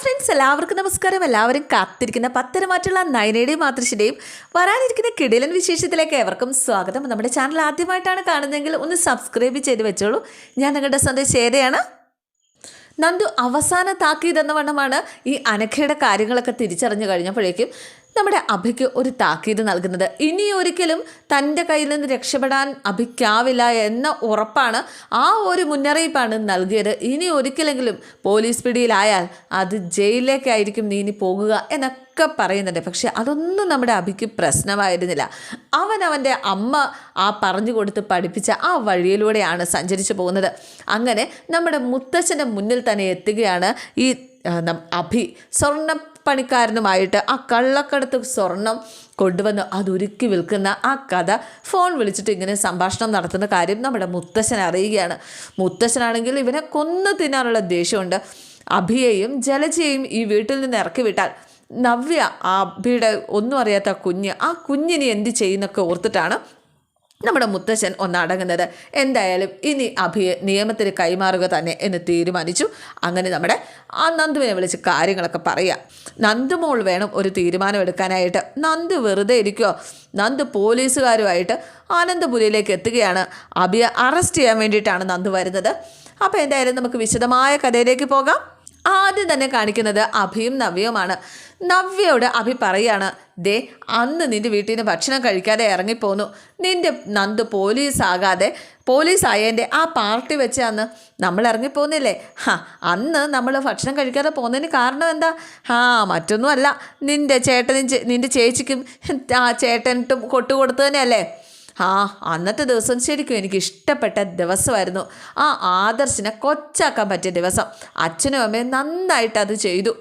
Friends എല്ലാവർക്കും നമസ്കാരം. എല്ലാവരും കാത്തിരിക്കുന്ന പത്തരമാറ്റുള്ള നയനയുടെയും മാതൃശിയുടെയും വരാനിരിക്കുന്ന കിടിലൻ വിശേഷത്തിലേക്ക് ഏവർക്കും സ്വാഗതം. നമ്മുടെ ചാനൽ ആദ്യമായിട്ടാണ് കാണുന്നതെങ്കിൽ ഒന്ന് സബ്സ്ക്രൈബ് ചെയ്ത് വെച്ചോളൂ. ഞാൻ നിങ്ങളുടെ സ്വന്തം ശേരയാണ് നന്ദു അവസാന താക്കീതെന്ന വണ്ണമാണ് ഈ അനഘയുടെ കാര്യങ്ങളൊക്കെ തിരിച്ചറിഞ്ഞു കഴിഞ്ഞപ്പോഴേക്കും നമ്മുടെ അഭിക്ക് ഒരു താക്കീത് നൽകുന്നത്. ഇനി ഒരിക്കലും തന്റെ കയ്യിൽ നിന്ന് രക്ഷപ്പെടാൻ അഭിക്കാവില്ല എന്ന ഉറപ്പാണ് ആ ഒരു മുന്നറിയിപ്പാണ് നൽകിയത്. ഇനി ഒരിക്കലെങ്കിലും പോലീസ് പിടിയിലായാൽ അത് ജയിലിലേക്കായിരിക്കും നീ ഇനി പോകുക എന്നൊക്കെ പറയുന്നുണ്ട്. പക്ഷെ അതൊന്നും നമ്മുടെ അഭിക്ക് പ്രശ്നമായിരുന്നില്ല. അവൻ അവന്റെ അമ്മ ആ പറഞ്ഞു കൊടുത്ത് പഠിപ്പിച്ച ആ വഴിയിലൂടെയാണ് സഞ്ചരിച്ചു പോകുന്നത്. അങ്ങനെ നമ്മുടെ മുത്തച്ഛന്റെ മുന്നിൽ തന്നെ എത്തുകയാണ് ഈ അഭി സ്വർണ പണിക്കാരനുമായിട്ട് ആ കള്ളക്കടത്ത് സ്വർണം കൊണ്ടുവന്ന് അതൊരുക്കി വിൽക്കുന്ന ആ കഥ ഫോൺ വിളിച്ചിട്ട് ഇങ്ങനെ സംഭാഷണം നടത്തുന്ന കാര്യം നമ്മുടെ മുത്തശ്ശൻ അറിയുകയാണ്. മുത്തശ്ശനാണെങ്കിൽ ഇവനെ കൊന്നു തിന്നാനുള്ള ദേഷ്യമുണ്ട്. അഭിയെയും ജലജയെയും ഈ വീട്ടിൽ നിന്ന് ഇറക്കി വിട്ടാൽ നവ്യ ആ അഭിയുടെ ഒന്നും അറിയാത്ത കുഞ്ഞ് ആ കുഞ്ഞിനെ എന്ത് ചെയ്യുന്നൊക്കെ ഓർത്തിട്ടാണ് നമ്മുടെ മുത്തശ്ശൻ ഒന്നടങ്ങുന്നത്. എന്തായാലും ഇനി അഭിയെ നിയമത്തിന് കൈമാറുക തന്നെ എന്ന് തീരുമാനിച്ചു. അങ്ങനെ നമ്മുടെ ആ നന്ദുവിനെ വിളിച്ച് കാര്യങ്ങളൊക്കെ പറയാം. നന്ദുമോൾ വേണം ഒരു തീരുമാനം എടുക്കാനായിട്ട്. നന്ദു വെറുതെ ഇരിക്കുമോ നന്ദു പോലീസുകാരുമായിട്ട് ആനന്ദപുരിയിലേക്ക് എത്തുകയാണ്. അഭിയെ അറസ്റ്റ് ചെയ്യാൻ വേണ്ടിയിട്ടാണ് നന്ദു വരുന്നത്. അപ്പോൾ എന്തായാലും നമുക്ക് വിശദമായ കഥയിലേക്ക് പോകാം. ആദ്യം തന്നെ കാണിക്കുന്നത് അഭിയും നവ്യയുമാണ്. നവ്യയോട് അഭി പറയാണ് ദേ അന്ന് നിന്റെ വീട്ടിൽ നിന്ന് ഭക്ഷണം കഴിക്കാതെ ഇറങ്ങിപ്പോന്നു. നിന്റെ നന്ദു പോലീസ് ആകാതെ പോലീസ് ആയതിന്റെ ആ പാർട്ടി വെച്ച് അന്ന് നമ്മൾ ഇറങ്ങിപ്പോന്നില്ലേ? ഹാ അന്ന് നമ്മൾ ഭക്ഷണം കഴിക്കാതെ പോകുന്നതിന് കാരണം എന്താ? ഹാ മറ്റൊന്നുമല്ല. നിന്റെ ചേട്ടനും നിന്റെ ചേച്ചിക്കും ആ ചേട്ടനിട്ടും കൊട്ടുകൊടുത്തു തന്നെയല്ലേ? ആ അന്നത്തെ ദിവസം ശരിക്കും എനിക്ക് ഇഷ്ടപ്പെട്ട ദിവസമായിരുന്നു. ആ ആദർശിനെ കൊച്ചാക്കാൻ പറ്റിയ ദിവസം. അച്ഛനും അമ്മയും നന്നായിട്ട് അത് ചെയ്തു.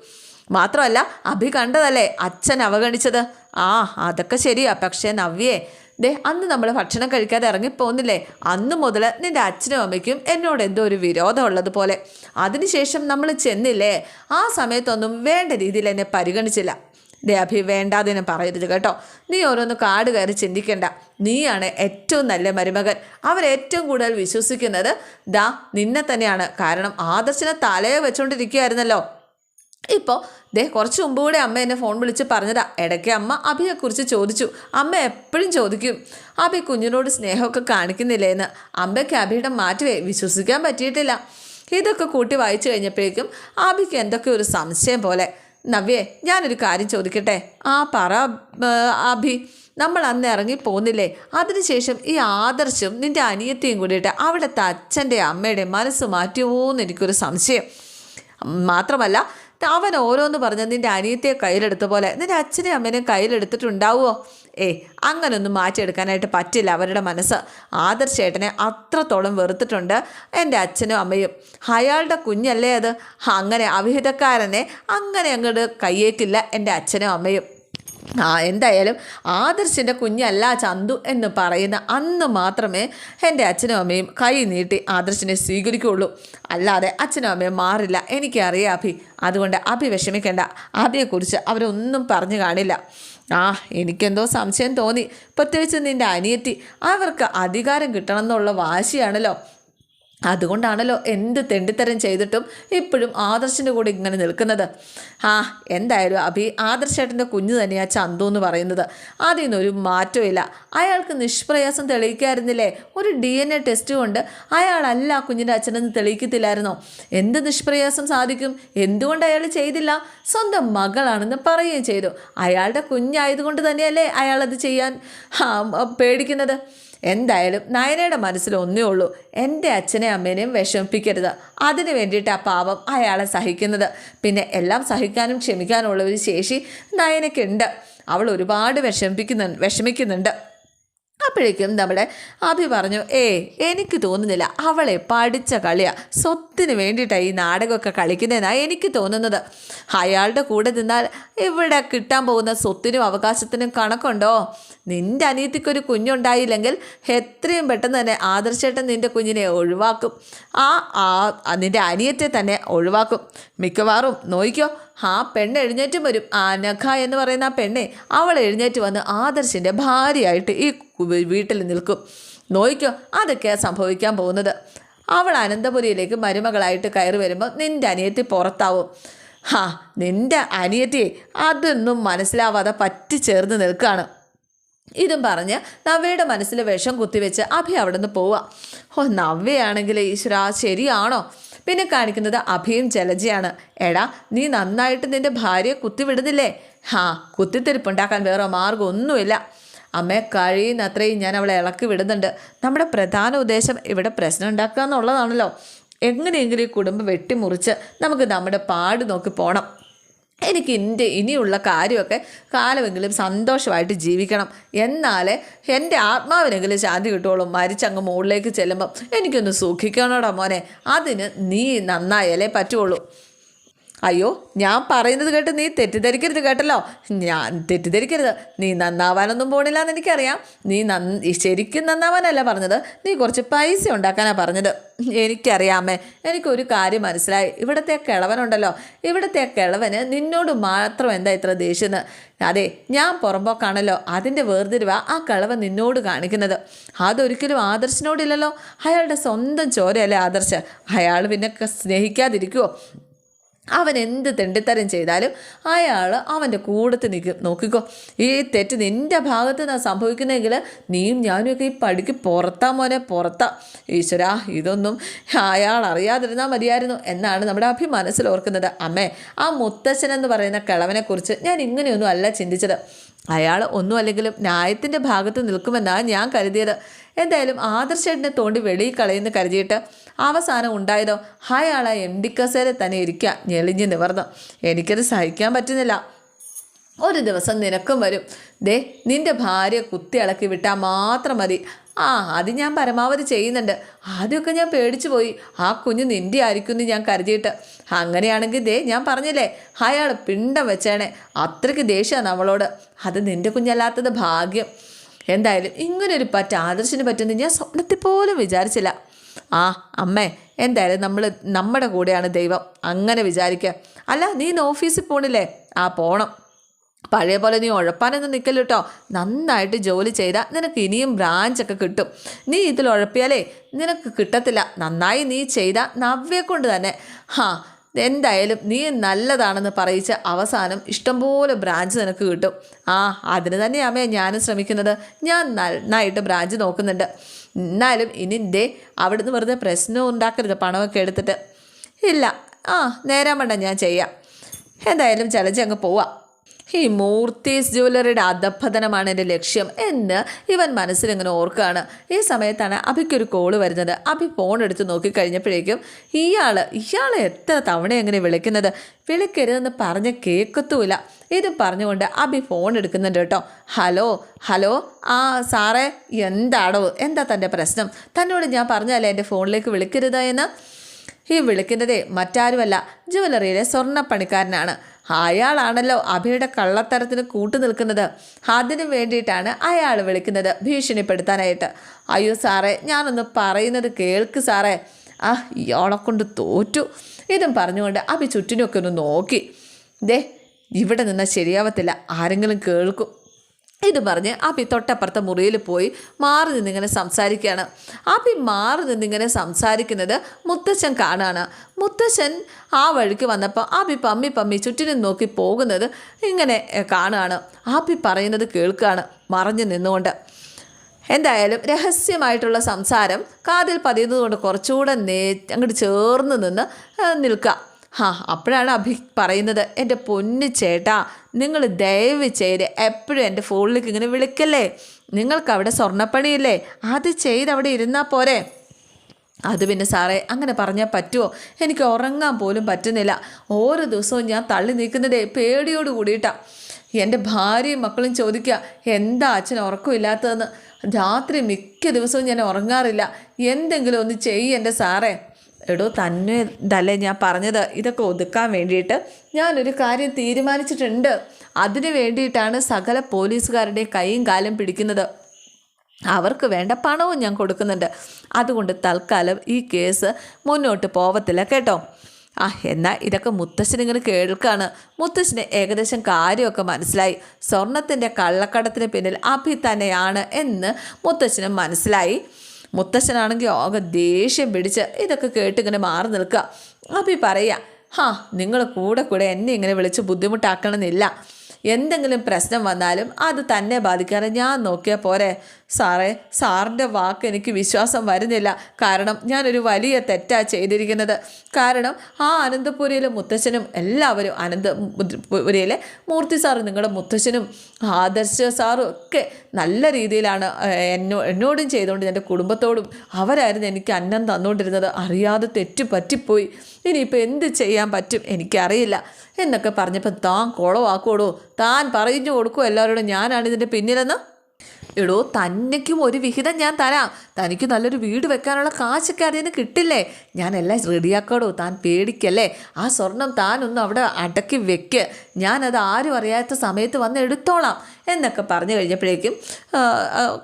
മാത്രമല്ല അഭി കണ്ടതല്ലേ? അച്ഛൻ അവഗണിച്ചത്. ആ അതൊക്കെ ശരിയാ. പക്ഷേ നവ്യേ ദേ അന്ന് നമ്മൾ ഭക്ഷണം കഴിക്കാതെ ഇറങ്ങിപ്പോന്നില്ലേ? അന്ന് മുതൽ നിന്റെ അച്ഛനും അമ്മയ്ക്കും എന്നോട് എന്തോ ഒരു വിരോധം ഉള്ളതുപോലെ. അതിനുശേഷം നമ്മൾ ചെന്നില്ലേ? ആ സമയത്തൊന്നും വേണ്ട രീതിയിൽ എന്നെ പരിഗണിച്ചില്ല. ദേ അഭി വേണ്ടാതിനെ പറയരുത് കേട്ടോ. നീ ഓരോന്ന് കാട് കയറി ചിന്തിക്കേണ്ട. നീയാണ് ഏറ്റവും നല്ല മരുമകൻ. അവരേറ്റവും കൂടുതൽ വിശ്വസിക്കുന്നത് ദാ നിന്നെ തന്നെയാണ്. കാരണം ആദർശിനെ തലയെ വെച്ചുകൊണ്ടിരിക്കുകയായിരുന്നല്ലോ ഇപ്പോൾ ദേ കുറച്ച് മുമ്പ് കൂടെ അമ്മ എന്നെ ഫോൺ വിളിച്ച് പറഞ്ഞതാ. ഇടയ്ക്ക് അമ്മ അഭിയെക്കുറിച്ച് ചോദിച്ചു. അമ്മ എപ്പോഴും ചോദിക്കും. അഭി കുഞ്ഞിനോട് സ്നേഹമൊക്കെ കാണിക്കുന്നില്ലേ എന്ന്. അമ്മയ്ക്ക് അഭിയുടെ മാറ്റുവേ വിശ്വസിക്കാൻ പറ്റിയിട്ടില്ല. ഇതൊക്കെ കൂട്ടി വായിച്ചു കഴിഞ്ഞപ്പോഴേക്കും അഭിക്ക് എന്തൊക്കെ ഒരു സംശയം പോലെ. നവ്യേ ഞാനൊരു കാര്യം ചോദിക്കട്ടെ? ആ പറ അഭി നമ്മൾ അന്ന് ഇറങ്ങി പോകുന്നില്ലേ അതിനുശേഷം ഈ ആദർശം നിന്റെ അനിയത്തിയും കൂടിയിട്ട് അവിടുത്തെ അച്ഛന്റെ അമ്മയുടെ മനസ്സ് മാറ്റുമോ എന്ന് എനിക്കൊരു സംശയം. മാത്രമല്ല അവൻ ഓരോന്ന് പറഞ്ഞ് നിന്റെ അനിയത്തെ കയ്യിലെടുത്ത പോലെ നിന്റെ അച്ഛനെയും അമ്മേനെയും കയ്യിലെടുത്തിട്ടുണ്ടാവുമോ ഏ അങ്ങനൊന്നും മാറ്റിയെടുക്കാനായിട്ട് പറ്റില്ല അവരുടെ മനസ്സ്. ആദർശേട്ടനെ അത്രത്തോളം വെറുത്തിട്ടുണ്ട്. എന്റെ അച്ഛനും അമ്മയും. അയാളുടെ കുഞ്ഞല്ലേ അത്? അങ്ങനെ അവിഹിതക്കാരനെ അങ്ങനെ അങ്ങോട്ട് കയ്യേക്കില്ല എന്റെ അച്ഛനും അമ്മയും. ആ എന്തായാലും ആദർശിന്റെ കുഞ്ഞല്ല ചന്തു എന്ന് പറയുന്ന അന്ന് മാത്രമേ എന്റെ അച്ഛനും അമ്മയും കൈ നീട്ടി ആദർശിനെ സ്വീകരിക്കുകയുള്ളൂ അല്ലാതെ അച്ഛനും അമ്മയും മാറില്ല. എനിക്കറിയാം അഭി. അതുകൊണ്ട് അഭി വിഷമിക്കേണ്ട. അഭിയെക്കുറിച്ച് അവരൊന്നും പറഞ്ഞു കാണില്ല. ആ എനിക്കെന്തോ സംശയം തോന്നി. പ്രത്യേകിച്ച് നിന്റെ അനിയത്തി. അവർക്ക് അധികാരം കിട്ടണം എന്നുള്ള വാശിയാണല്ലോ. അതുകൊണ്ടാണല്ലോ എന്ത് തെണ്ടിത്തരം ചെയ്തിട്ടും ഇപ്പോഴും ആദർശിന്റെ കൂടെ ഇങ്ങനെ നിൽക്കുന്നത്. ആ എന്തായാലും അഭി ആദർശേട്ടന്റെ കുഞ്ഞ് തന്നെയാണ് ചന്തു എന്ന് പറയുന്നത്. അതിൽ നിന്നൊരു മാറ്റമില്ല അയാൾക്ക് നിഷ്പ്രയാസം തെളിയിക്കായിരുന്നില്ലേ? ഒരു ഡി എൻ എ ടെസ്റ്റ് കൊണ്ട് അയാളല്ല കുഞ്ഞിന്റെ അച്ഛനെന്ന് തെളിയിക്കത്തില്ലായിരുന്നോ? എന്ത് നിഷ്പ്രയാസം സാധിക്കും? എന്തുകൊണ്ട് അയാൾ ചെയ്തില്ല? സ്വന്തം മകളാണെന്ന് പറയുകയും ചെയ്തു. അയാളുടെ കുഞ്ഞായതുകൊണ്ട് തന്നെയല്ലേ അയാളത് ചെയ്യാൻ പേടിക്കുന്നത്? എന്തായാലും നയനയുടെ മനസ്സിൽ ഒന്നേ ഉള്ളൂ. എന്റെ അച്ഛനെയും അമ്മേനെയും വിഷമിപ്പിക്കരുത്. അതിന് വേണ്ടിയിട്ട് ആ പാവം അയാളെ സഹിക്കുന്നത്. പിന്നെ എല്ലാം സഹിക്കാനും ക്ഷമിക്കാനുമുള്ള ഒരു ശേഷി നയനയ്ക്കുണ്ട്. അവൾ ഒരുപാട് വിഷമിപ്പിക്കുന്നു വിഷമിക്കുന്നുണ്ട്. അപ്പോഴേക്കും നമ്മുടെ അഭി പറഞ്ഞു ഏ എനിക്ക് തോന്നുന്നില്ല അവളെ പഠിച്ച കളിയാ. സ്വത്തിന് വേണ്ടിയിട്ടാണ് ഈ നാടകമൊക്കെ കളിക്കുന്നതെന്നാണ് എനിക്ക് തോന്നുന്നത്. അയാളുടെ കൂടെ നിന്നാൽ ഇവിടെ കിട്ടാൻ പോകുന്ന സ്വത്തിനും അവകാശത്തിനും കണക്കുണ്ടോ? നിന്റെ അനിയത്തിക്കൊരു കുഞ്ഞുണ്ടായില്ലെങ്കിൽ എത്രയും പെട്ടെന്ന് തന്നെ ആദർശേട്ടൻ നിന്റെ കുഞ്ഞിനെ ഒഴിവാക്കും. ആ ആ നിന്റെ അനിയത്തെ തന്നെ ഒഴിവാക്കും. മിക്കവാറും നോയിക്കോ ആ പെണ്ണ് എഴുന്നേറ്റും വരും. നഖ എന്ന് പറയുന്ന ആ പെണ്ണെ അവൾ എഴുന്നേറ്റ് വന്ന് ആദർശിന്റെ ഭാര്യയായിട്ട് ഈ വീട്ടിൽ നിൽക്കും. നോയിക്കോ അതൊക്കെയാണ് സംഭവിക്കാൻ പോകുന്നത്. അവൾ അനന്തപുരിയിലേക്ക് മരുമകളായിട്ട് കയറി വരുമ്പോൾ നിന്റെ അനിയത്തി പുറത്താവും. ഹാ നിന്റെ അനിയത്തിയെ അതൊന്നും മനസ്സിലാവാതെ പറ്റി പറ്റിച്ചേർന്ന് നിൽക്കുകയാണ് ഇതും പറഞ്ഞ് നവ്യയുടെ മനസ്സിൽ വിഷം കുത്തിവെച്ച് അഭി അവിടെ നിന്ന് പോവുക ഓ നവ്യയാണെങ്കിൽ ഈശ്വര ശരിയാണോ? പിന്നെ കാണിക്കുന്നത് അഭിയും ജലജയാണ്. എടാ നീ നന്നായിട്ട് നിന്റെ ഭാര്യയെ കുത്തിവിടുന്നില്ലേ? ഹാ കുത്തിത്തിരിപ്പുണ്ടാക്കാൻ വേറെ മാർഗമൊന്നുമില്ല അമ്മയെ കഴിയുന്നത്രയും ഞാൻ അവളെ ഇളക്കി വിടുന്നുണ്ട്. നമ്മുടെ പ്രധാന ഉദ്ദേശം ഇവിടെ പ്രശ്നം ഉണ്ടാക്കുക എന്നുള്ളതാണല്ലോ. എങ്ങനെയെങ്കിലും ഈ കുടുംബം വെട്ടിമുറിച്ച് നമുക്ക് നമ്മുടെ പാട് നോക്കി പോകണം എനിക്ക് എന്റെ ഇനിയുള്ള കാര്യമൊക്കെ കാലമെങ്കിലും സന്തോഷമായിട്ട് ജീവിക്കണം. എന്നാലേ എന്റെ ആത്മാവിനെങ്കിലും ശാന്തി കിട്ടുള്ളൂ മരിച്ചങ്ങ് മുകളിലേക്ക് ചെല്ലുമ്പം എനിക്കൊന്ന് സുഖിക്കണോടാ മോനെ. അതിന് നീ നന്നായാലേ പറ്റുള്ളൂ അയ്യോ ഞാൻ പറയുന്നത് കേട്ട് നീ തെറ്റിദ്ധരിക്കരുത് കേട്ടല്ലോ. ഞാൻ തെറ്റിദ്ധരിക്കരുത്. നീ നന്നാവാനൊന്നും പോണില്ല എന്ന് എനിക്കറിയാം. നീ നന്ന ശരിക്കും നന്നാവാനല്ല പറഞ്ഞത്. നീ കുറച്ച് പൈസ ഉണ്ടാക്കാനാണ് പറഞ്ഞത്. എനിക്കറിയാമേ എനിക്കൊരു കാര്യം മനസ്സിലായി. ഇവിടുത്തെ കിളവനുണ്ടല്ലോ. ഇവിടുത്തെ കിളവന് നിന്നോട് മാത്രം എന്താ ഇത്ര ദേഷ്യം അതെ ഞാൻ പുറമ്പോക്കാണല്ലോ. അതിന്റെ വേർതിരിവ ആ കിളവൻ നിന്നോട് കാണിക്കുന്നത്. അതൊരിക്കലും ആദർശിനോടില്ലല്ലോ. അയാളുടെ സ്വന്തം ചോരയല്ലേ ആദർശ്. അയാൾ പിന്നെ സ്നേഹിക്കാതിരിക്കുമോ അവൻ എന്ത് തെണ്ടിത്തരം ചെയ്താലും അയാൾ അവന്റെ കൂടത്ത് നിൽക്കും നോക്കിക്കോ. ഈ തെറ്റ് നിന്റെ ഭാഗത്ത് നിന്നാണ് സംഭവിക്കുന്നതെങ്കിൽ നീയും ഞാനും ഒക്കെ ഈ പടിക്ക് പുറത്താ മോനെ പുറത്താ. ഈശ്വരാ ഇതൊന്നും അയാൾ അറിയാതിരുന്നാൽ മതിയായിരുന്നു എന്നാണ് നമ്മുടെ അഭി മനസ്സിൽ ഓർക്കുന്നത്. അമ്മേ ആ മുത്തച്ഛൻ എന്ന് പറയുന്ന കിളവനെക്കുറിച്ച് ഞാൻ ഇങ്ങനെയൊന്നും അല്ല ചിന്തിച്ചത്. അയാൾ ഒന്നും അല്ലെങ്കിലും ന്യായത്തിന്റെ ഭാഗത്ത് നിൽക്കുമെന്നാണ് ഞാൻ കരുതിയത്. എന്തായാലും ആദർശേട്ടനെ തോണ്ടി വെളിയിൽ കളയുന്ന കരുതിയിട്ട് അവസാനം ഉണ്ടായതോ അയാൾ ആ എം ഡി കസേര തന്നെ ഇരിക്കുക ഞെളിഞ്ഞ് നിവർന്നു. എനിക്കത് സഹിക്കാൻ പറ്റുന്നില്ല. ഒരു ദിവസം നിനക്കും വരും. ദേ നിന്റെ ഭാര്യ കുത്തി ഇളക്കി വിട്ടാൽ മാത്രം മതി. ആ അത് ഞാൻ പരമാവധി ചെയ്യുന്നുണ്ട്. ആദ്യമൊക്കെ ഞാൻ പേടിച്ചു പോയി. ആ കുഞ്ഞ് നിന്റെ ആയിരിക്കും ഞാൻ കരുതിയിട്ട്. അങ്ങനെയാണെങ്കിൽ ദേ ഞാൻ പറഞ്ഞില്ലേ അയാൾ പിണ്ടം വെച്ചേണേ അത്രയ്ക്ക് ദേഷ്യമാണ് നമ്മളോട്. അത് നിന്റെ കുഞ്ഞല്ലാത്തത് ഭാഗ്യം. എന്തായാലും ഇങ്ങനൊരു പറ്റ ആദർശിന് പറ്റുമെന്ന് ഞാൻ സ്വപ്നത്തിൽ പോലും വിചാരിച്ചില്ല. ആ അമ്മേ എന്തായാലും നമ്മൾ നമ്മുടെ കൂടെയാണ് ദൈവം. അങ്ങനെ വിചാരിക്കുക അല്ല നീ ഇന്ന് ഓഫീസിൽ പോണില്ലേ? ആ പോണം. പഴയ പോലെ നീ ഉഴപ്പാനൊന്നും നിൽക്കല്ലോ കേട്ടോ നന്നായിട്ട് ജോലി ചെയ്താൽ നിനക്ക് ഇനിയും ബ്രാഞ്ചൊക്കെ കിട്ടും. നീ ഇതിൽ ഉഴപ്പിയാലേ നിനക്ക് കിട്ടത്തില്ല. നന്നായി നീ ചെയ്ത നവ്യെ കൊണ്ട് തന്നെ. ഹാ എന്തായാലും നീ നല്ലതാണെന്ന് പറയിച്ച അവസാനം ഇഷ്ടംപോലെ ബ്രാഞ്ച് നിനക്ക് കിട്ടും. ആ അതിന് തന്നെയാമേ ഞാനും ശ്രമിക്കുന്നത്. ഞാൻ നന്നായിട്ട് ബ്രാഞ്ച് നോക്കുന്നുണ്ട്. എന്നാലും ഇനി ദേ അവിടുന്ന് വെറുതെ പ്രശ്നം ഉണ്ടാക്കരുത്. പണമൊക്കെ എടുത്തിട്ട്. ഇല്ല. ആ നേരാൻ വേണ്ട ഞാൻ ചെയ്യാം. എന്തായാലും ചലഞ്ച് പോവാം. ഈ മൂർത്തീസ് ജ്വല്ലറിയുടെ അധപ്പതനമാണ് എന്റെ ലക്ഷ്യം എന്ന് ഇവൻ മനസ്സിലിങ്ങനെ ഓർക്കുകയാണ്. ഈ സമയത്താണ് അഭിക്കൊരു കോൾ വരുന്നത്. അഭി ഫോൺ എടുത്ത് നോക്കിക്കഴിഞ്ഞപ്പോഴേക്കും ഇയാൾ ഇയാൾ എത്ര തവണ എങ്ങനെ വിളിക്കുന്നത്? വിളിക്കരുതെന്ന് പറഞ്ഞ് കേൾക്കത്തുമില്ല. ഇത് പറഞ്ഞുകൊണ്ട് അഭി ഫോൺ എടുക്കുന്നുണ്ട് കേട്ടോ. ഹലോ ഹലോ ആ സാറേ എന്താടോ? എന്താ തന്റെ പ്രശ്നം? തന്നോട് ഞാൻ പറഞ്ഞല്ലേ എന്റെ ഫോണിലേക്ക് വിളിക്കരുത് എന്ന്? ഈ വിളിക്കുന്നതേ മറ്റാരുമല്ല ജുവലറിയിലെ സ്വർണപ്പണിക്കാരനാണ്. അയാളാണല്ലോ അഭിയുടെ കള്ളത്തരത്തിന് കൂട്ടു നിൽക്കുന്നത്. അതിനു വേണ്ടിയിട്ടാണ് അയാൾ വിളിക്കുന്നത് ഭീഷണിപ്പെടുത്താനായിട്ട്. അയ്യോ സാറേ ഞാനൊന്ന് പറയുന്നത് കേൾക്ക് സാറേ. ആ ഇയാളെ കൊണ്ട് തോറ്റു. ഇതും പറഞ്ഞുകൊണ്ട് അഭി ചുറ്റിനൊക്കെ ഒന്ന് നോക്കി. ദേ ഇവിടെ നിന്നാൽ ശരിയാവത്തില്ല. ആരെങ്കിലും കേൾക്കും. ഇത് പറഞ്ഞ് ആപ്പി തൊട്ടപ്പുറത്തെ മുറിയിൽ പോയി മാറി നിന്നിങ്ങനെ സംസാരിക്കുകയാണ്. ആപ്പി മാറി നിന്നിങ്ങനെ സംസാരിക്കുന്നത് മുത്തശ്ശൻ കാണാണ്. മുത്തശ്ശൻ ആ വഴിക്ക് വന്നപ്പോൾ ആപ്പി പമ്മി പമ്മി ചുറ്റിനും നോക്കി പോകുന്നത് ഇങ്ങനെ കാണുകയാണ്. ആപ്പി പറയുന്നത് കേൾക്കുകയാണ് മറഞ്ഞു നിന്നുകൊണ്ട്. എന്തായാലും രഹസ്യമായിട്ടുള്ള സംസാരം കാതിൽ പതിയുന്നതുകൊണ്ട് കുറച്ചുകൂടെ നേ അങ്ങോട്ട് ചേർന്ന് നിന്ന് നിൽക്കുക. ഹാ അപ്പോഴാണ് അഭി പറയുന്നത് എന്റെ പൊന്നു ചേട്ടാ നിങ്ങൾ ദയവ് ചെയ്ത് എപ്പോഴും എന്റെ ഫോണിലേക്ക് ഇങ്ങനെ വിളിക്കല്ലേ? നിങ്ങൾക്ക് അവിടെ സ്വർണപ്പണിയില്ലേ? അത് ചെയ്ത് അവിടെ ഇരുന്നാൽ പോരെ? അത് പിന്നെ സാറേ അങ്ങനെ പറഞ്ഞാൽ പറ്റുമോ? എനിക്ക് ഉറങ്ങാൻ പോലും പറ്റുന്നില്ല. ഓരോ ദിവസവും ഞാൻ തള്ളി നീക്കുന്നതേ പേടിയോട് കൂടിയിട്ടാണ് എന്റെ ഭാര്യയും മക്കളും ചോദിക്കുക എന്താ അച്ഛൻ ഉറക്കമില്ലാത്തതെന്ന്? രാത്രി മിക്ക ദിവസവും ഞാൻ ഉറങ്ങാറില്ല. എന്തെങ്കിലും ഒന്ന് ചെയ്യ എന്റെ സാറേ. എടോ തന്നെ ഇതല്ലേ ഞാൻ പറഞ്ഞത്? ഇതൊക്കെ ഒതുക്കാൻ വേണ്ടിയിട്ട് ഞാനൊരു കാര്യം തീരുമാനിച്ചിട്ടുണ്ട്. അതിനു വേണ്ടിയിട്ടാണ് സകല പോലീസുകാരുടെ കൈയും കാലും പിടിക്കുന്നത്. അവർക്ക് വേണ്ട പണവും ഞാൻ കൊടുക്കുന്നുണ്ട്. അതുകൊണ്ട് തൽക്കാലം ഈ കേസ് മുന്നോട്ട് പോവത്തില്ല കേട്ടോ. ആ എന്നാൽ ഇതൊക്കെ മുത്തശ്ശനിങ്ങനെ കേൾക്കാണ്. മുത്തശ്ശന് ഏകദേശം കാര്യമൊക്കെ മനസ്സിലായി. സ്വർണത്തിന്റെ കള്ളക്കടത്തിന് പിന്നിൽ അഭി തന്നെയാണ് എന്ന് മുത്തശ്ശനും മനസ്സിലായി. മുത്തശ്ശനാണെങ്കിൽ ആകെ ദേഷ്യം പിടിച്ച് ഇതൊക്കെ കേട്ട് ഇങ്ങനെ മാറി നിൽക്കുക. അപ്പം ഈ പറയുക ഹാ നിങ്ങൾ കൂടെ കൂടെ എന്നെ ഇങ്ങനെ വിളിച്ച് ബുദ്ധിമുട്ടാക്കണമെന്നില്ല. എന്തെങ്കിലും പ്രശ്നം വന്നാലും അത് തന്നെ ബാധിക്കാതെ ഞാൻ നോക്കിയാൽ പോരെ. സാറേ സാറിന്റെ വാക്ക് എനിക്ക് വിശ്വാസം വരുന്നില്ല. കാരണം ഞാനൊരു വലിയ തെറ്റാണ് ചെയ്തിരിക്കുന്നത്. കാരണം ആ അനന്തപുരിയിലെ മുത്തശ്ശനും എല്ലാവരും അനന്തപുരിയിലെ മൂർത്തി സാറും നിങ്ങളുടെ മുത്തശ്ശനും ആദർശ സാറും ഒക്കെ നല്ല രീതിയിലാണ് എന്നോ എന്നോടും ചെയ്തുകൊണ്ട് എന്റെ കുടുംബത്തോടും അവരായിരുന്നു എനിക്ക് അന്നം തന്നുകൊണ്ടിരുന്നത്. അറിയാതെ തെറ്റ് പറ്റിപ്പോയി. ഇനിയിപ്പോൾ എന്ത് ചെയ്യാൻ പറ്റും എനിക്കറിയില്ല എന്നൊക്കെ പറഞ്ഞപ്പോൾ താൻ കുളമാക്കോടോ താൻ പറഞ്ഞു കൊടുക്കുമോ എല്ലാവരോടും ഞാനാണ് ഇതിന്റെ പിന്നിലെന്ന്. എടോ തന്നെക്കും ഒരു വിഹിതം ഞാൻ തരാം. തനിക്ക് നല്ലൊരു വീട് വെക്കാനുള്ള കാശൊക്കെ അതിൽ നിന്ന് കിട്ടില്ലേ? ഞാൻ എല്ലാം റെഡിയാക്കടോ താൻ പേടിക്കല്ലേ? ആ സ്വർണം താനൊന്നും അവിടെ അടക്കി വെക്ക്. ഞാനത് ആരും അറിയാത്ത സമയത്ത് വന്ന് എടുത്തോളാം എന്നൊക്കെ പറഞ്ഞു കഴിഞ്ഞപ്പോഴേക്കും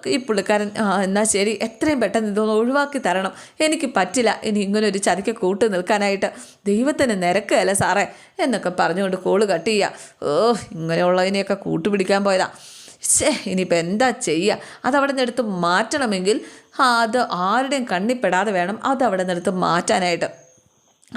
ഈ പുള്ളിക്കാരൻ എന്നാൽ ശരി എത്രയും പെട്ടെന്ന് ഇതൊന്ന് ഒഴിവാക്കി തരണം. എനിക്ക് പറ്റില്ല ഇനി ഇങ്ങനെ ഒരു ചതിക്ക് കൂട്ട് നിൽക്കാനായിട്ട്. ദൈവത്തിന് നിരക്കുകയല്ലേ സാറേ? എന്നൊക്കെ പറഞ്ഞുകൊണ്ട് കോൾ കട്ട് ചെയ്യുക. ഓ ഇങ്ങനെയുള്ളതിനെയൊക്കെ കൂട്ടുപിടിക്കാൻ പോയതാ. ശേ ഇനിയിപ്പോൾ എന്താ ചെയ്യുക അതവിടെ നിന്ന് എടുത്ത് മാറ്റണമെങ്കിൽ അത് ആരുടെയും കണ്ണിപ്പെടാതെ വേണം അത് അവിടെ നിന്ന് എടുത്ത് മാറ്റാനായിട്ട്.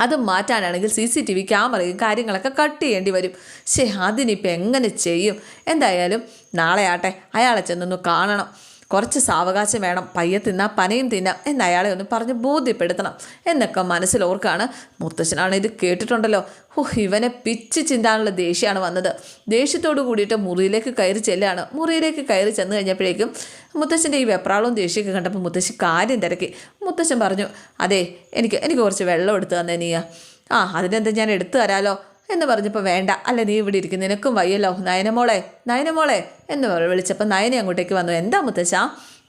അത് മാറ്റാനാണെങ്കിൽ സി സി ടി വി ക്യാമറയും കാര്യങ്ങളൊക്കെ കട്ട് ചെയ്യേണ്ടി വരും. ശേ അതിനിപ്പോൾ എങ്ങനെ ചെയ്യും? എന്തായാലും നാളെ ആട്ടെ അയാളെ ചെന്നൊന്ന് കാണണം. കുറച്ച് സാവകാശം വേണം. പയ്യെ തിന്നാ പനയും തിന്നാം എന്ന് അയാളെ ഒന്ന് പറഞ്ഞ് ബോധ്യപ്പെടുത്തണം. എന്നൊക്കെ മനസ്സിലോർക്കാണ് മുത്തശ്ശനാണ്. ഇത് കേട്ടിട്ടുണ്ടല്ലോ. ഓ ഇവനെ പിച്ച് ചിന്താനുള്ള ദേഷ്യമാണ് വന്നത്. ദേഷ്യത്തോട് കൂടിയിട്ട് മുറിയിലേക്ക് കയറി ചെല്ലുകയാണ് മുറിയിലേക്ക് കയറി ചെന്ന് കഴിഞ്ഞപ്പോഴേക്കും മുത്തശ്ശന്റെ ഈ വെപ്രാളവും ദേഷ്യമൊക്കെ കണ്ടപ്പോൾ മുത്തശ്ശി കാര്യം തിരക്കി. മുത്തശ്ശൻ പറഞ്ഞു അതെ എനിക്ക് എനിക്ക് കുറച്ച് വെള്ളം എടുത്ത് തന്നെ നീയ. ആ അതിനെന്താ ഞാൻ എടുത്തു തരാലോ? എന്ന് പറഞ്ഞപ്പോൾ വേണ്ട. അല്ല നീ ഇവിടെ ഇരിക്കും. നിനക്കും വയ്യല്ലോ. നയനമോളെ നയനമോളെ എന്ന് വിളിച്ചപ്പോൾ നയനെ അങ്ങോട്ടേക്ക് വന്നു. എന്താ മുത്തശ്ശ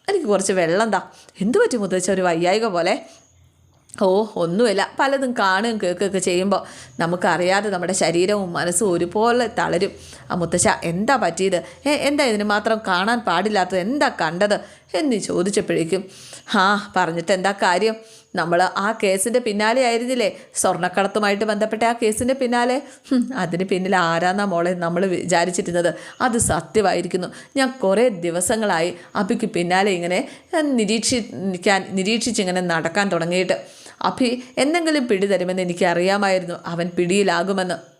എനിക്ക് കുറച്ച് വെള്ളം താ. എന്തു പറ്റി മുത്തശ്ശ ഒരു വയ്യായിക പോലെ. ഓ ഒന്നുമില്ല. പലതും കാണുകയും കേൾക്കുകയൊക്കെ ചെയ്യുമ്പോൾ നമുക്കറിയാതെ നമ്മുടെ ശരീരവും മനസ്സും ഒരുപോലെ തളരും. ആ മുത്തശ്ശ എന്താ പറ്റിയത്? ഏ എന്താ ഇതിന് മാത്രം കാണാൻ പാടില്ലാത്തത്? എന്താ കണ്ടത്? എന്ന് ചോദിച്ചപ്പോഴേക്കും ആ പറഞ്ഞിട്ട് എന്താ കാര്യം? നമ്മൾ ആ കേസിന്റെ പിന്നാലെ ആയിരുന്നില്ലേ? സ്വർണക്കടത്തുമായിട്ട് ബന്ധപ്പെട്ട ആ കേസിന്റെ പിന്നാലെ? അതിന് പിന്നിൽ ആരാന്നാ മോളെ നമ്മൾ വിചാരിച്ചിരുന്നത്? അത് സത്യമായിരിക്കുന്നു. ഞാൻ കുറേ ദിവസങ്ങളായി അഭിക്ക് പിന്നാലെ ഇങ്ങനെ നിരീക്ഷിക്കാൻ നിരീക്ഷിച്ചിങ്ങനെ നടക്കാൻ തുടങ്ങിയിട്ട്. അഭി എന്തെങ്കിലും പിടി തരുമെന്ന് എനിക്കറിയാമായിരുന്നു. അവൻ പിടിയിലാകുമെന്ന്.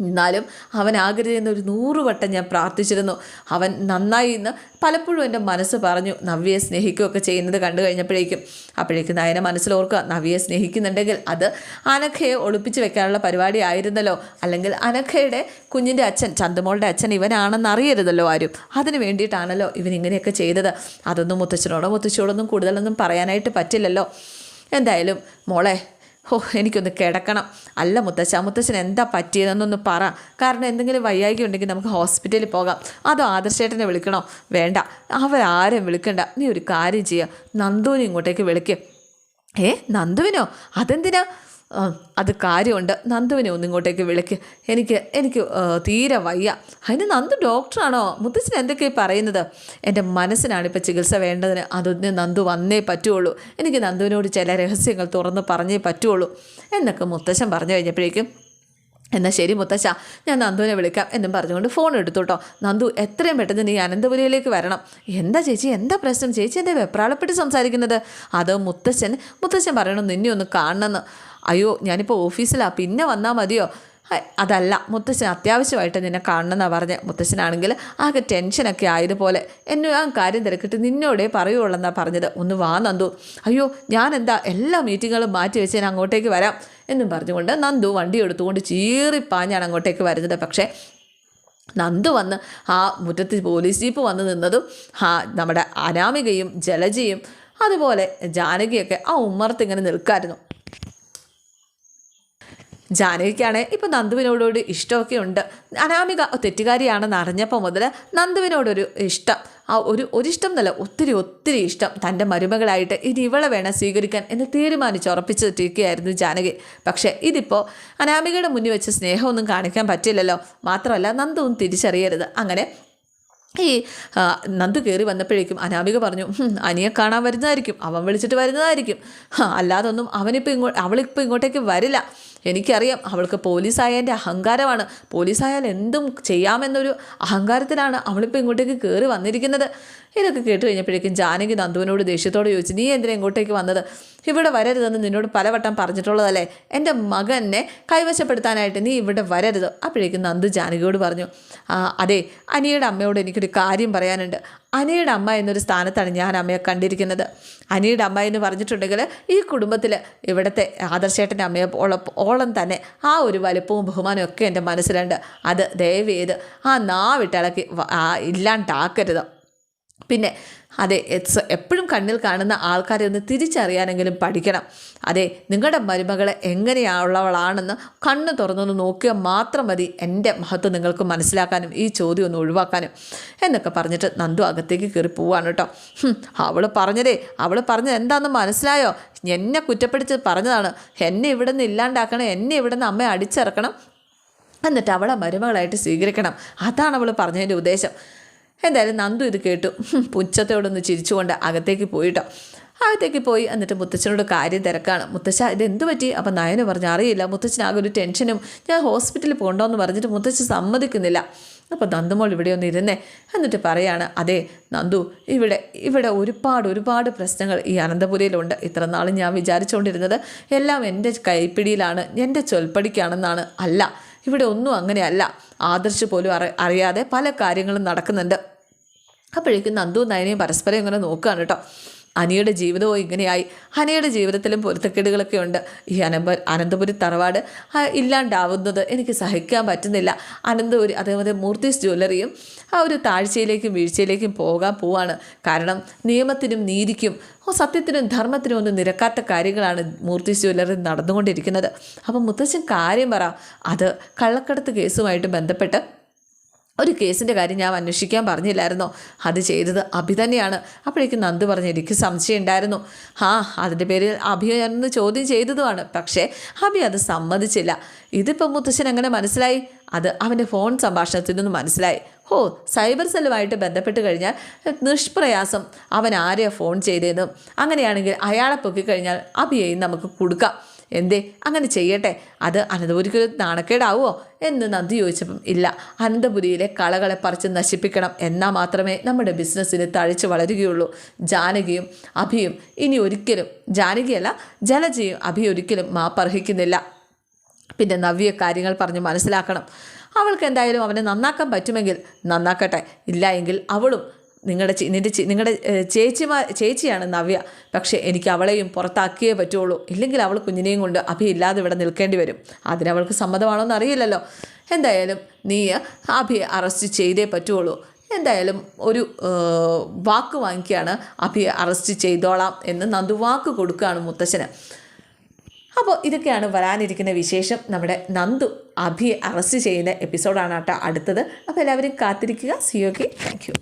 എന്നാലും അവൻ ആഗ്രഹിക്കുന്ന ഒരു നൂറ് വട്ടം ഞാൻ പ്രാർത്ഥിച്ചിരുന്നു. അവൻ നന്നായി എന്ന് പലപ്പോഴും എന്റെ മനസ്സ് പറഞ്ഞു നവ്യയെ സ്നേഹിക്കുകയൊക്കെ ചെയ്യുന്നത് കണ്ടു കഴിഞ്ഞപ്പോഴേക്കും. അപ്പോഴേക്കും നയന മനസ്സിലോർക്കുക നവ്യയെ സ്നേഹിക്കുന്നുണ്ടെങ്കിൽ അത് അനഖയെ ഒളിപ്പിച്ച് വെക്കാനുള്ള പരിപാടി ആയിരുന്നല്ലോ. അല്ലെങ്കിൽ അനഖയുടെ കുഞ്ഞിന്റെ അച്ഛൻ ചന്ദമോളുടെ അച്ഛൻ ഇവനാണെന്ന് അറിയരുതല്ലോ ആരും. അതിന് വേണ്ടിയിട്ടാണല്ലോ ഇവൻ ഇങ്ങനെയൊക്കെ ചെയ്തത്. അതൊന്നും മുത്തച്ഛനോടോ മുത്തശ്ശിയോടൊന്നും കൂടുതലൊന്നും പറയാനായിട്ട് പറ്റില്ലല്ലോ. എന്തായാലും മോളെ ഹോ എനിക്കൊന്ന് കിടക്കണം. അല്ല മുത്തച്ഛ മുത്തച്ഛൻ എന്താ പറ്റിയതെന്നൊന്ന് പറ. കാരണം എന്തെങ്കിലും വയ്യായ്ക ഉണ്ടെങ്കിൽ നമുക്ക് ഹോസ്പിറ്റലിൽ പോകാം. അതോ ആദർശേട്ടനെ വിളിക്കണോ? വേണ്ട. അവരാരും വിളിക്കണ്ട. നീ ഒരു കാര്യം ചെയ്യുക നന്ദുവിനെ ഇങ്ങോട്ടേക്ക് വിളിക്കുക ഏ നന്ദുവിനോ? അതെന്തിനാ? അത് കാര്യമുണ്ട്. നന്ദുവിനെ ഒന്ന് ഇങ്ങോട്ടേക്ക് വിളിക്ക്. എനിക്ക് എനിക്ക് തീരെ വയ്യ. അതിന് നന്ദു ഡോക്ടറാണോ? മുത്തച്ഛൻ എന്തൊക്കെയാണ് പറയുന്നത്? എന്റെ മനസ്സിനാണ് ഇപ്പോൾ ചികിത്സ വേണ്ടതിന്. അതൊന്ന് നന്ദു വന്നേ പറ്റുള്ളൂ. എനിക്ക് നന്ദുവിനോട് ചില രഹസ്യങ്ങൾ തുറന്ന് പറഞ്ഞേ പറ്റുള്ളൂ. എന്നൊക്കെ മുത്തശ്ശൻ പറഞ്ഞു കഴിഞ്ഞപ്പോഴേക്കും എന്നാൽ ശരി മുത്തശ്ശ ഞാൻ നന്ദുവിനെ വിളിക്കാം എന്നും പറഞ്ഞുകൊണ്ട് ഫോൺ എടുത്തു കേട്ടോ നന്ദു എത്രയും പെട്ടെന്ന് നീ അനന്തപുരിയിലേക്ക് വരണം. എന്താ ചേച്ചി എന്താ പ്രശ്നം? ചേച്ചി എന്റെ വെപ്രാളപ്പെട്ട് സംസാരിക്കുന്നത്? അത് മുത്തശ്ശൻ മുത്തശ്ശൻ പറയണം നിന്നെ ഒന്ന് കാണണമെന്ന്. അയ്യോ ഞാനിപ്പോൾ ഓഫീസിലാണ് പിന്നെ വന്നാൽ മതിയോ? അതല്ല മുത്തശ്ശൻ അത്യാവശ്യമായിട്ട് നിന്നെ കാണണമെന്നാണ് പറഞ്ഞത് മുത്തശ്ശനാണെങ്കിൽ ആകെ ടെൻഷനൊക്കെ ആയതുപോലെ എന്നെ ആ കാര്യം തിരക്കിട്ട് നിന്നോടേ പറയുള്ളൂ പറഞ്ഞത്. ഒന്ന് വാ നന്ദു. അയ്യോ ഞാൻ എന്താ എല്ലാ മീറ്റിങ്ങുകളും മാറ്റി വെച്ച് ഞാൻ അങ്ങോട്ടേക്ക് വരാം എന്നും പറഞ്ഞുകൊണ്ട് നന്ദു വണ്ടി എടുത്തുകൊണ്ട് ചീറിപ്പാഞ്ഞാണ് അങ്ങോട്ടേക്ക് വരുന്നത്. പക്ഷേ നന്ദു വന്ന് ആ മുറ്റത്ത് പോലീസ് ജീപ്പ് വന്ന് നിന്നതും ആ നമ്മുടെ അനാമികയും ജലജയും അതുപോലെ ജാനകിയൊക്കെ ആ ഉമ്മറത്ത് ഇങ്ങനെ നിൽക്കായിരുന്നു. ജാനകിക്കാണ് ഇപ്പോൾ നന്ദുവിനോടൊരു ഇഷ്ടമൊക്കെ ഉണ്ട്. അനാമിക തെറ്റുകാരിയാണെന്ന് അറിഞ്ഞപ്പോൾ മുതൽ നന്ദുവിനോടൊരു ഇഷ്ടം. ആ ഒരു ഒരിഷ്ടം എന്നല്ല ഒത്തിരി ഒത്തിരി ഇഷ്ടം തന്റെ മരുമകളായിട്ട് ഇനി ഇവളെ വേണം സ്വീകരിക്കാൻ എന്ന് തീരുമാനിച്ച് ഉറപ്പിച്ചിട്ടിരിക്കുകയായിരുന്നു ജാനകി. പക്ഷേ ഇതിപ്പോൾ അനാമികയുടെ മുന്നിൽ വെച്ച് സ്നേഹമൊന്നും കാണിക്കാൻ പറ്റില്ലല്ലോ. മാത്രമല്ല നന്ദുവും തിരിച്ചറിയരുത്. അങ്ങനെ ഈ നന്ദ് കയറി വന്നപ്പോഴേക്കും അനാമിക പറഞ്ഞു "ഹും, അനിയെ കാണാൻ വരുന്നതായിരിക്കും. അവൻ വിളിച്ചിട്ട് വരുന്നതായിരിക്കും. അല്ലാതൊന്നും അവനിപ്പോൾ ഇങ്ങോട്ട് അവളിപ്പോൾ ഇങ്ങോട്ടേക്ക് വരില്ല. എനിക്കറിയാം അവൾക്ക് പോലീസായതിന്റെ അഹങ്കാരമാണ്. പോലീസായാൽ എന്തും ചെയ്യാമെന്നൊരു അഹങ്കാരത്തിലാണ് അവളിപ്പോൾ ഇങ്ങോട്ടേക്ക് കയറി വന്നിരിക്കുന്നത്. ഇതൊക്കെ കേട്ട് കഴിഞ്ഞപ്പോഴേക്കും ജാനകി നന്ദുവിനോട് ദേഷ്യത്തോട് ചോദിച്ചു നീ എന്തിനാ ഇങ്ങോട്ടേക്ക് വന്നത്? ഇവിടെ വരരുതെന്ന് നിന്നോട് പലവട്ടം പറഞ്ഞിട്ടുള്ളതല്ലേ? എന്റെ മകനെ കൈവശപ്പെടുത്താനായിട്ട് നീ ഇവിടെ വരരുത്. അപ്പോഴേക്കും നന്ദു ജാനകിയോട് പറഞ്ഞു അതെ അനിയുടെ അമ്മയോട് എനിക്കൊരു കാര്യം പറയാനുണ്ട്. അനിയുടെ അമ്മ എന്നൊരു സ്ഥാനത്താണ് ഞാൻ അമ്മയെ കണ്ടിരിക്കുന്നത്. അനിയുടെ അമ്മ എന്ന് പറഞ്ഞിട്ടുണ്ടെങ്കിൽ ഈ കുടുംബത്തിൽ ഇവിടുത്തെ ആദർശേട്ടന്റെ അമ്മയെ ഓളം തന്നെ ആ ഒരു വലുപ്പവും ബഹുമാനവും ഒക്കെ എന്റെ മനസ്സിലുണ്ട്. അത് ദയവ് ചെയ്ത് ആ നാവിട്ടിളക്കി ഇല്ലാണ്ടാക്കരുത്. പിന്നെ അതെ എസ് എപ്പോഴും കണ്ണിൽ കാണുന്ന ആൾക്കാരെ ഒന്ന് തിരിച്ചറിയാനെങ്കിലും പഠിക്കണം. അതെ നിങ്ങളുടെ മരുമകളെ എങ്ങനെയുള്ളവളാണെന്ന് കണ്ണ് തുറന്നൊന്ന് നോക്കിയാൽ മാത്രം മതി എന്റെ മഹത്വം നിങ്ങൾക്ക് മനസ്സിലാക്കാനും ഈ ചോദ്യം ഒന്ന് ഒഴിവാക്കാനും. എന്നൊക്കെ പറഞ്ഞിട്ട് നന്ദു അകത്തേക്ക് കയറി പോവാണ് കേട്ടോ. അവൾ പറഞ്ഞതേ അവൾ പറഞ്ഞത് എന്താണെന്ന് മനസ്സിലായോ? എന്നെ കുറ്റപ്പെടുത്തി പറഞ്ഞതാണ്. എന്നെ ഇവിടെ നിന്ന് ഇല്ലാണ്ടാക്കണം എന്നെ ഇവിടെ നിന്ന് അമ്മയെ അടിച്ചിറക്കണം. എന്നിട്ട് അവളെ മരുമകളായിട്ട് സ്വീകരിക്കണം. അതാണ് അവൾ പറഞ്ഞതിന്റെ ഉദ്ദേശം. എന്തായാലും നന്ദു ഇത് കേട്ടു. പുച്ഛത്തോടൊന്ന് ചിരിച്ചുകൊണ്ട് അകത്തേക്ക് പോയിട്ടോ. അകത്തേക്ക് പോയി എന്നിട്ട് മുത്തച്ഛനോട് കാര്യം തിരക്കാണ്. മുത്തച്ഛ ഇത് എന്ത് പറ്റി? അപ്പം നയന് പറഞ്ഞു അറിയില്ല മുത്തച്ഛനാകെ ഒരു ടെൻഷനും ഞാൻ ഹോസ്പിറ്റലിൽ പോകണ്ടോന്ന് പറഞ്ഞിട്ട് മുത്തച്ഛൻ സമ്മതിക്കുന്നില്ല. അപ്പോൾ നന്ദുമോൾ ഇവിടെ ഒന്ന് ഇരുന്നേ. എന്നിട്ട് പറയാണ് അതെ നന്ദു ഇവിടെ ഇവിടെ ഒരുപാട് ഒരുപാട് പ്രശ്നങ്ങൾ ഈ അനന്തപുരയിലുണ്ട്. ഇത്ര നാളും ഞാൻ വിചാരിച്ചുകൊണ്ടിരുന്നത് എല്ലാം എന്റെ കൈപ്പിടിയിലാണ് എന്റെ ചൊൽപ്പടിക്കാണെന്നാണ്. അല്ല ഇവിടെ ഒന്നും അങ്ങനെയല്ല. ആദർശ് പോലും അറി അറിയാതെ പല കാര്യങ്ങളും നടക്കുന്നുണ്ട്. അപ്പോഴേക്കും നന്ദു നയനയും പരസ്പരം ഇങ്ങനെ നോക്കുകയാണ് കേട്ടോ. അനിയുടെ ജീവിതവും ഇങ്ങനെയായി. അനിയുടെ ജീവിതത്തിലും പൊരുത്തക്കേടുകളൊക്കെ ഉണ്ട്. ഈ അനമ്പ അനന്തപുരി തറവാട് ഇല്ലാണ്ടാവുന്നത് എനിക്ക് സഹിക്കാൻ പറ്റുന്നില്ല. അനന്തപുരി അതേപോലെ മൂർത്തീസ് ജ്വല്ലറിയും ആ ഒരു താഴ്ചയിലേക്കും വീഴ്ചയിലേക്കും പോകാൻ പോവാണ്. കാരണം നിയമത്തിനും നീതിക്കും സത്യത്തിനും ധർമ്മത്തിനും ഒന്നും നിരക്കാത്ത കാര്യങ്ങളാണ് മൂർത്തി ജ്വല്ലറി നടന്നുകൊണ്ടിരിക്കുന്നത്. അപ്പം മുത്തച്ഛൻ കാര്യം പറ. അത് കള്ളക്കടത്ത് കേസുമായിട്ട് ബന്ധപ്പെട്ട് ഒരു കേസിന്റെ കാര്യം ഞാൻ അന്വേഷിക്കാൻ പറഞ്ഞില്ലായിരുന്നോ? അത് ചെയ്തത് അഭി തന്നെയാണ്. അപ്പോഴേക്കും നന്ദു പറഞ്ഞു എനിക്ക് സംശയം ഉണ്ടായിരുന്നു. ആ അതിന്റെ പേരിൽ അഭിയെ ഞാനൊന്ന് ചോദ്യം ചെയ്തതുമാണ്. പക്ഷേ അഭി അത് സമ്മതിച്ചില്ല. ഇതിപ്പോൾ മുത്തശ്ശൻ എങ്ങനെ മനസ്സിലായി? അത് അവന്റെ ഫോൺ സംഭാഷണത്തിൽ നിന്ന് മനസ്സിലായി. ഓ സൈബർ സെല്ലുമായിട്ട് ബന്ധപ്പെട്ട് കഴിഞ്ഞാൽ നിഷ്പ്രയാസം. അവൻ ആരെയാണ് ഫോൺ ചെയ്തതെന്നും അങ്ങനെയാണെങ്കിൽ അയാളെ പൊക്കിക്കഴിഞ്ഞാൽ അഭിയെയും നമുക്ക് കൊടുക്കാം. എന്തേ? അങ്ങനെ ചെയ്യട്ടെ. അത് അനന്തപുരിക്ക് ഒരു നാണക്കേടാവോ എന്ന് നന്ദി ചോദിച്ചപ്പം ഇല്ല. അനന്തപുരിയിലെ കളകളെ പറിച്ച് നശിപ്പിക്കണം. എന്നാൽ മാത്രമേ നമ്മുടെ ബിസിനസ്സിന് തഴിച്ചു വളരുകയുള്ളൂ. ജാനകിയും അഭിയും ഇനി ഒരിക്കലും ജാനകിയല്ല ജലജയും അഭി ഒരിക്കലും മാപ്പർഹിക്കുന്നില്ല. പിന്നെ നവ്യ കാര്യങ്ങൾ പറഞ്ഞ് മനസ്സിലാക്കണം. അവൾക്ക് എന്തായാലും അവനെ നന്നാക്കാൻ പറ്റുമെങ്കിൽ നന്നാക്കട്ടെ. ഇല്ല എങ്കിൽ അവളും നിങ്ങളുടെ നിന്റെ നിങ്ങളുടെ ചേച്ചിമാർ ചേച്ചിയാണ് നവ്യ. പക്ഷേ എനിക്ക് അവളെയും പുറത്താക്കിയേ പറ്റുള്ളൂ. ഇല്ലെങ്കിൽ അവൾ കുഞ്ഞിനെയും കൊണ്ട് അഭി ഇല്ലാതെ ഇവിടെ നിൽക്കേണ്ടി വരും. അതിനവൾക്ക് സമ്മതമാണോ എന്ന് അറിയില്ലല്ലോ. എന്തായാലും നീ അഭിയെ അറസ്റ്റ് ചെയ്തേ പറ്റുള്ളൂ. എന്തായാലും ഒരു വാക്ക് വാങ്ങിക്കുകയാണ് അഭിയെ അറസ്റ്റ് ചെയ്തോളാം എന്ന് നന്ദു വാക്ക് കൊടുക്കുകയാണ് മുത്തശ്ശന്. അപ്പോൾ ഇതൊക്കെയാണ് വരാനിരിക്കുന്ന വിശേഷം. നമ്മുടെ നന്ദു അഭിയെ അറസ്റ്റ് ചെയ്യുന്ന എപ്പിസോഡാണ് കേട്ടോ അടുത്തത്. അപ്പോൾ എല്ലാവരും കാത്തിരിക്കുക. C okay thank you